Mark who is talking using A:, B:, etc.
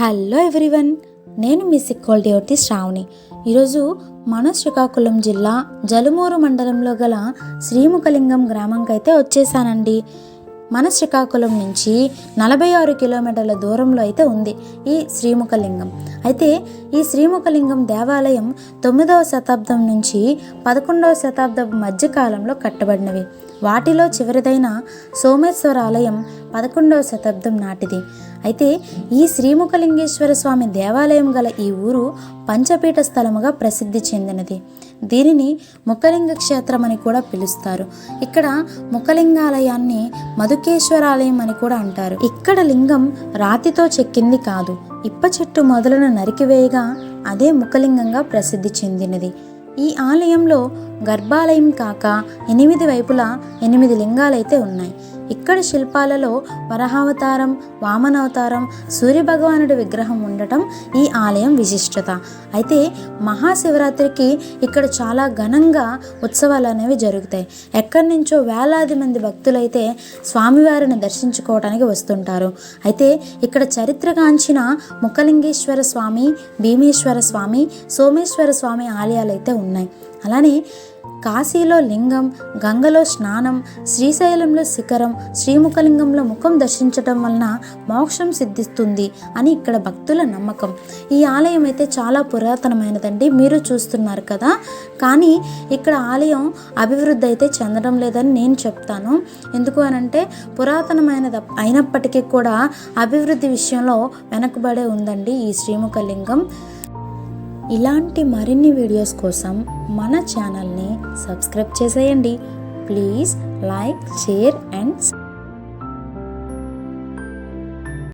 A: Hello everyone నేను మీ సిక్కోల్ దేవతి శ్రావణి. ఈరోజు మన శ్రీకాకుళం జిల్లా జలుమూరు మండలంలో గల శ్రీముఖలింగం గ్రామంకైతే వచ్చేసానండి. మన శ్రీకాకుళం నుంచి నలభై ఆరు కిలోమీటర్ల దూరంలో అయితే ఉంది ఈ శ్రీముఖలింగం. అయితే ఈ శ్రీముఖలింగం దేవాలయం తొమ్మిదవ శతాబ్దం నుంచి పదకొండవ శతాబ్దం మధ్యకాలంలో కట్టబడినవి. వాటిలో చివరిదైన సోమేశ్వర ఆలయం పదకొండవ శతాబ్దం నాటిది. అయితే ఈ శ్రీముఖలింగేశ్వర స్వామి దేవాలయం గల ఈ ఊరు పంచపీఠ స్థలముగా ప్రసిద్ధి చెందినది. దీనిని ముఖలింగ క్షేత్రం అని కూడా పిలుస్తారు. ఇక్కడ ముఖలింగాలయాన్ని మధుకేశ్వరాలయం అని కూడా అంటారు. ఇక్కడ లింగం రాతితో చెక్కింది కాదు. ఇప్ప చెట్టు మొదలను నరికివేయగా అదే ముఖలింగంగా ప్రసిద్ధి చెందినది. ఈ ఆలయంలో గర్భాలయం కాక ఎనిమిది వైపులా ఎనిమిది లింగాలైతే ఉన్నాయి. ఇక్కడ శిల్పాలలో వరహావతారం వామనావతారం సూర్యభగవానుడి విగ్రహం ఉండటం ఈ ఆలయం విశిష్టత. అయితే మహాశివరాత్రికి ఇక్కడ చాలా ఘనంగా ఉత్సవాలు అనేవి జరుగుతాయి. ఎక్కడి నుంచో వేలాది మంది భక్తులైతే స్వామివారిని దర్శించుకోవడానికి వస్తుంటారు. అయితే ఇక్కడ చరిత్రగాంచిన ముఖలింగేశ్వర స్వామి భీమేశ్వర స్వామి సోమేశ్వర స్వామి ఆలయాలు అయితే ఉన్నాయి. అలానే కాశీలో లింగం గంగలో స్నానం శ్రీశైలంలో శిఖరం శ్రీముఖలింగంలో ముఖం దర్శించటం వలన మోక్షం సిద్ధిస్తుంది అని ఇక్కడ భక్తుల నమ్మకం. ఈ ఆలయం అయితే చాలా పురాతనమైనదండి. మీరు చూస్తున్నారు కదా. కానీ ఇక్కడ ఆలయం అభివృద్ధి అయితే చెందడం లేదని నేను చెప్తాను. ఎందుకు అనంటే పురాతనమైనది అయినప్పటికీ కూడా అభివృద్ధి విషయంలో వెనకబడే ఉందండి ఈ శ్రీముఖలింగం. ఇలాంటి మరిన్ని వీడియోస్ కోసం మన ఛానల్ని సబ్స్క్రైబ్ చేసేయండి. Please like share and